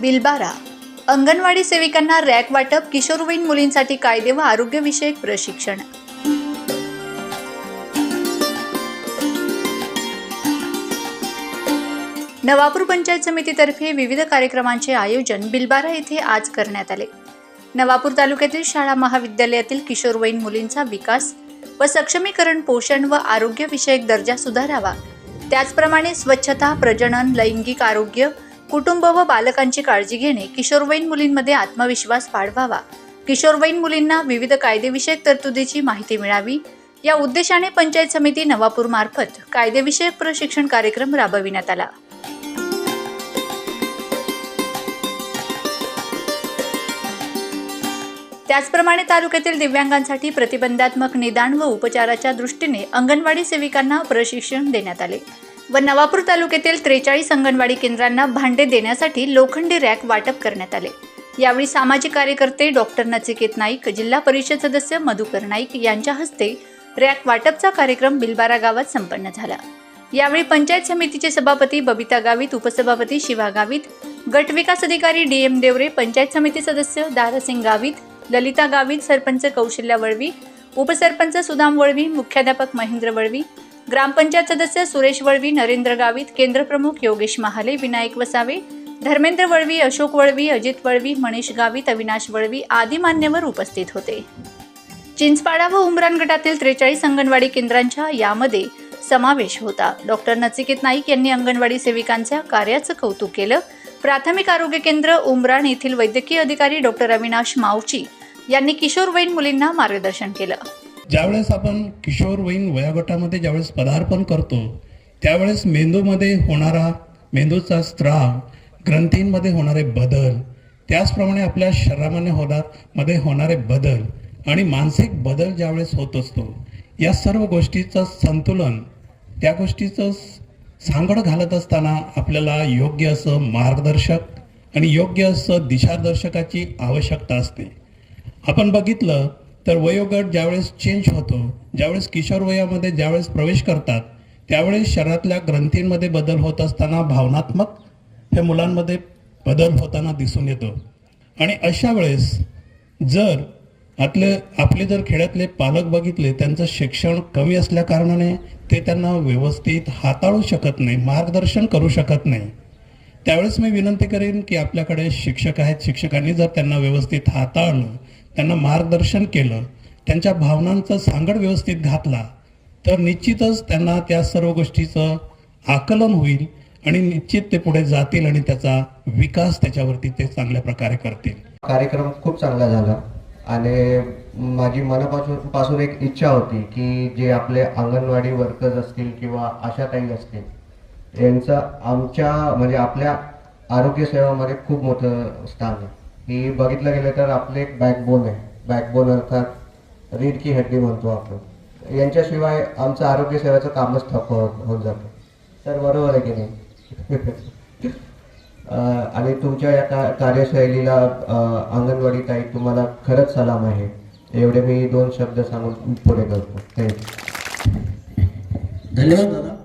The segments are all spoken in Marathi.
बिलबारा. अंगणवाडी सेविकांना रॅक वाटप किशोरवयीन मुलींसाठी कायदे व आरोग्यविषयक प्रशिक्षण. नवापूर पंचायत समितीतर्फे विविध कार्यक्रमांचे आयोजन बिलबारा येथे आज करण्यात आले. नवापूर तालुक्यातील शाळा महाविद्यालयातील किशोरवयीन मुलींचा विकास व सक्षमीकरण पोषण व आरोग्यविषयक दर्जा सुधारावा. त्याचप्रमाणे स्वच्छता प्रजनन लैंगिक आरोग्य कुटुंब व बालकांची काळजी घेणे किशोरवयीन मुलींमध्ये आत्मविश्वास वाढवावा. किशोरवयीन मुलींना विविध कायदेविषयक तरतुदीची माहिती मिळावी. या उद्देशाने पंचायत समिती नवापूर मार्फत कायदेविषयक प्रशिक्षण कार्यक्रम राबविण्यात आला. त्याचप्रमाणे तालुक्यातील दिव्यांगांसाठी प्रतिबंधात्मक निदान व उपचाराच्या दृष्टीने अंगणवाडी सेविकांना प्रशिक्षण देण्यात आले. व नवापूर तालुक्यातील त्रेचाळीस अंगणवाडी केंद्रांना भांडे देण्यासाठी लोखंडी रॅक वाटप करण्यात आले. यावेळी सामाजिक कार्यकर्ते डॉक्टर नचिकेत नाईक जिल्हा परिषद सदस्य मधुकर नाईक यांच्या हस्ते रॅक वाटपचा कार्यक्रम बिलबारा गावात संपन्न झाला. यावेळी पंचायत समितीचे सभापती बबिता गावित उपसभापती शिवा गावित गट विकास अधिकारी डी एम देवरे पंचायत समिती सदस्य दारासिंग गावित ललिता गावित सरपंच कौशल्या वळवी उपसरपंच सुदाम वळवी मुख्याध्यापक महेंद्र वळवी ग्रामपंचायत सदस्य सुरेश वळवी नरेंद्र गावित केंद्रप्रमुख योगेश महाले विनायक वसावे धर्मेंद्र वळवी अशोक वळवी अजित वळवी मनीष गावित अविनाश वळवी आदी मान्यवर उपस्थित होते. चिंचपाडा व उमरान गटातील त्रेचाळीस अंगणवाडी केंद्रांच्या यामध्ये समावेश होता. डॉक्टर नचिकेत नाईक यांनी अंगणवाडी सेविकांच्या कार्याचं कौतुक केलं. प्राथमिक आरोग्य केंद्र उमराण येथील वैद्यकीय अधिकारी डॉक्टर अविनाश मावची यांनी किशोरवयीन मुलींना मार्गदर्शन केलं. ज्यावेळेस आपण किशोरवयीन वयोगटामध्ये ज्यावेळेस पदार्पण करतो त्यावेळेस मेंदूमध्ये होणारा मेंदूचा स्त्राव ग्रंथींमध्ये होणारे बदल त्याचप्रमाणे आपल्या शरीरामध्ये होणार मध्ये होणारे बदल आणि मानसिक बदल ज्यावेळेस होत असतो या सर्व गोष्टीचं संतुलन त्या गोष्टीचं सांगड घालत असताना आपल्याला योग्य असं मार्गदर्शक आणि योग्य असं दिशादर्शकाची आवश्यकता असते. आपण बघितलं तर वयोगट ज्यावेळेस चेंज होतो ज्यावेळेस किशोर वयामध्ये ज्यावेळेस प्रवेश करतात त्यावेळेस शरीरातल्या ग्रंथींमध्ये बदल होत असताना भावनात्मक हे मुलांमध्ये बदल होताना दिसून येतो. आणि अशा वेळेस जर आपले आपले जर खेड्यातले पालक बघितले त्यांचं शिक्षण कमी असल्या कारणाने ते त्यांना व्यवस्थित हाताळू शकत नाही मार्गदर्शन करू शकत नाही. त्यावेळेस मी विनंती करेन की आपल्याकडे शिक्षक आहेत शिक्षकांनी जर त्यांना व्यवस्थित हाताळलं त्यांना मार्गदर्शन केलं त्यांच्या भावनांचं सांगड व्यवस्थित घातला तर निश्चितच त्यांना त्या सर्व गोष्टीचं आकलन होईल आणि निश्चित ते पुढे जातील आणि त्याचा विकास त्याच्यावरती ते चांगल्या प्रकारे करतील. कार्यक्रम खूप चांगला झाला आणि माझी मनापासून पासून एक इच्छा होती की जे आपले अंगणवाडी वर्कर्स असतील किंवा आशाताई असतील यांचं आमच्या म्हणजे आपल्या आरोग्य सेवामध्ये खूप मोठं स्थान आहे. की बघितलं गेलं तर आपले एक बॅकबोन आहे. बॅकबोन अर्थात रीड की हड्डी म्हणतो आपण. यांच्याशिवाय आमचं आरोग्य सेवेचं कामच ठप्प होत होऊन जातं. तर बरोबर आहे की नाही? आणि तुमच्या या का कार्यशैलीला अंगणवाडी ताई तुम्हाला खरंच सलाम आहे. एवढे मी दोन शब्द सांगून पुढे करतो थँक्यू धन्यवाद दादा.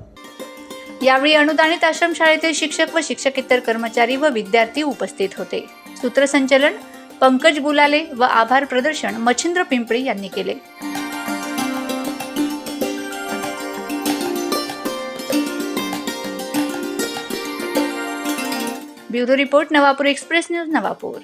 यावेळी अनुदानित आश्रमशाळेतील शिक्षक व शिक्षकेतर कर्मचारी व विद्यार्थी उपस्थित होते. सूत्रसंचलन पंकज गुलाले व आभार प्रदर्शन मच्छिंद्र पिंपळी यांनी केले. Bureau report Navapur express news Navapur.